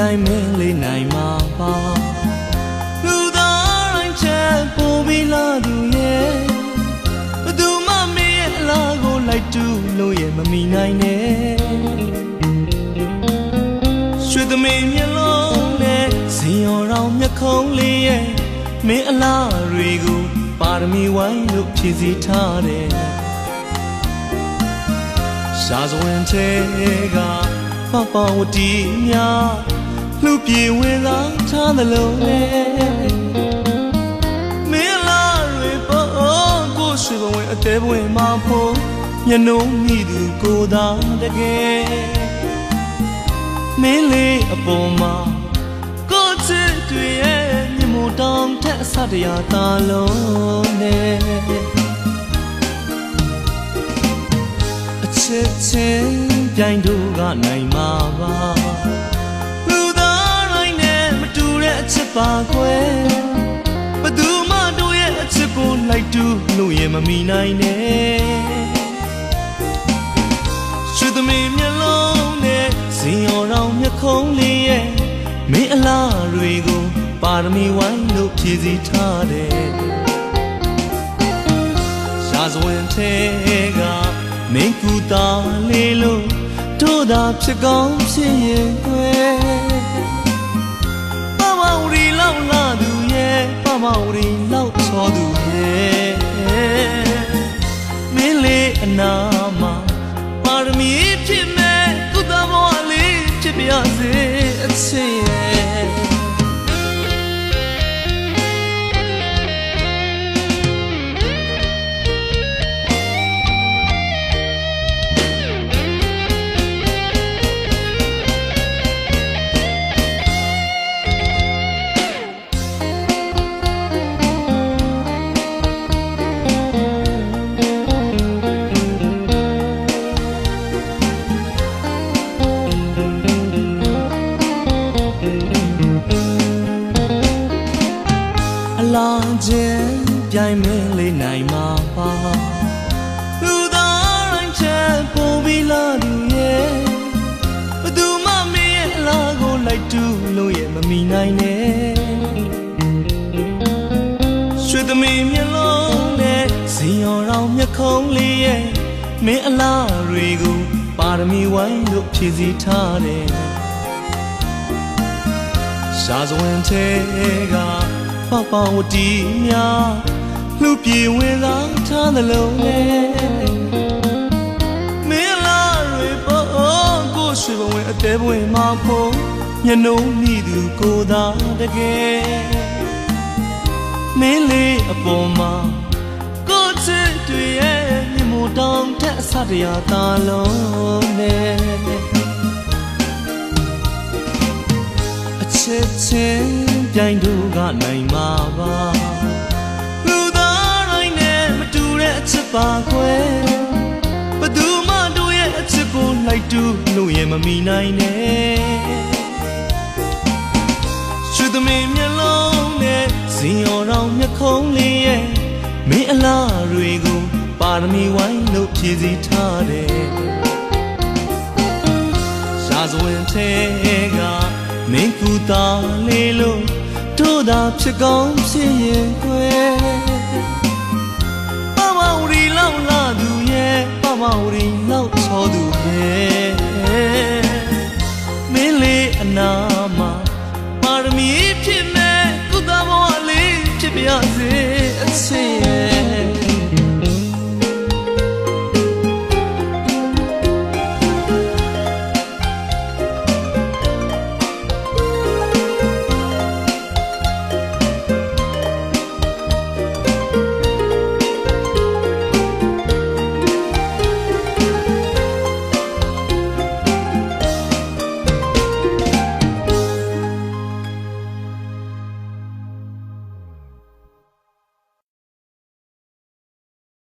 ပြိုင်မင်းလေးနိုင်မှာပါလူသားတိုင်းချက်ပို့ပြီးလာသူရဲ့ဘယ်သူမှမင်းရဲ့အလားကိုလိုက်တူလို့ရဲ့မမီနိုင်နဲ့ရွှေသမီးမျက်လုံးနဲ့ဇင်ရော်တော်မျက်ခုံးလေးရဲ့မင်းအလားတွေကိုပါရမီဝိုင်းလို့ဖြည့်စည်ထားတယ်ရှားစွင်တဲ့ကပပဝတီများ လှပြေဝင်လာထားသလုံးနဲ့မင်းလာတွေပေါ်ကိုရှိဘဝင်အသေးဘဝင်မှာဖို့မျက်နှုံးမိသူကိုသာတကယ်မင်းလေးအပေါ်မှာကိုချစ်တွေရဲ့မြတ်မို့တောင်းထက်အစတရားသာလုံးနဲ့အချစ်ချင်းပြိုင်တို့ကနိုင်မှာပါ ပါကွယ်ဘသူမှတို့ရဲ့အချစ်ကိုလိုက်တူလို့ရင်မမီနိုင်နဲ့ရွှေသမီးမျက်လုံးနဲ့ဇင်ရော်တော်မျက်ခုံးလေးရဲ့မင်းအလားတွေကိုပါရမီဝိုင်းလို့ဖြည့်စည်ထားတယ်ရှားစွင်တဲ့ကမင်းကူတာလေးလို့တို့သာဖြစ်ကောင်းဖြစ်ရင်ကွယ် ပမဝရီလောက်လာသူရဲ့ပမဝရီလောက်ချောသူရဲ့မင်းလေးအနာ ချင်းပြိုင်မင်းလေးနိုင်မှာပါလူသားတိုင်းချက်ပို့ပြီးလာသူရဲ့ဘယ်သူမှမင်းရဲ့အလားကိုလိုက်တူလို့ရဲ့မမီနိုင်နဲ့ရွှေသမီးမျက်လုံးနဲ့ဇင်ရော်တော်မျက်ခုံးလေးရဲ့မင်းအလားတွေကိုပါရမီဝိုင်းလို့ဖြည့်စည်ထားတယ်ရှားစွင်တဲ့ကပပဝတီများ လှပြေဝင်လာထားသလုံးနဲ့မင်းလာတွေပေါ်ကိုရှိဘဝင်အသေးဘဝင်မှာဖို့ညနှုံးမိသူကိုသာတကယ်မင်းလေးအပေါ်မှာကိုချစ်တွေရဲ့မြမို့တောင်းတဲ့အစတရားသာလုံးနဲ့အချစ်ချင်းပြိုင်တို့ကနိုင်မှာပါ ပါကွယ်ဘသူမှတို့ရဲ့အချစ်ကိုလိုက်တူလို့ရင်မမီနိုင်နဲ့ရွှေသမီးမျက်လုံးနဲ့ဇင်ရော်တော်မျက်ခုံးလေးရဲ့မင်းအလားတွေကိုပါရမီဝိုင်းလို့ဖြည့်စည်ထားတယ်ရှားစွင်တဲ့ကမင်းကူတာလေးလို့တို့သာဖြစ်ကောင်းဖြစ်ရင်ကွယ် အနာမှာပါရမီဖြစ်မဲ့ကုသဘဝလေးဖြစ်ပြစေအချစ်ရဲ့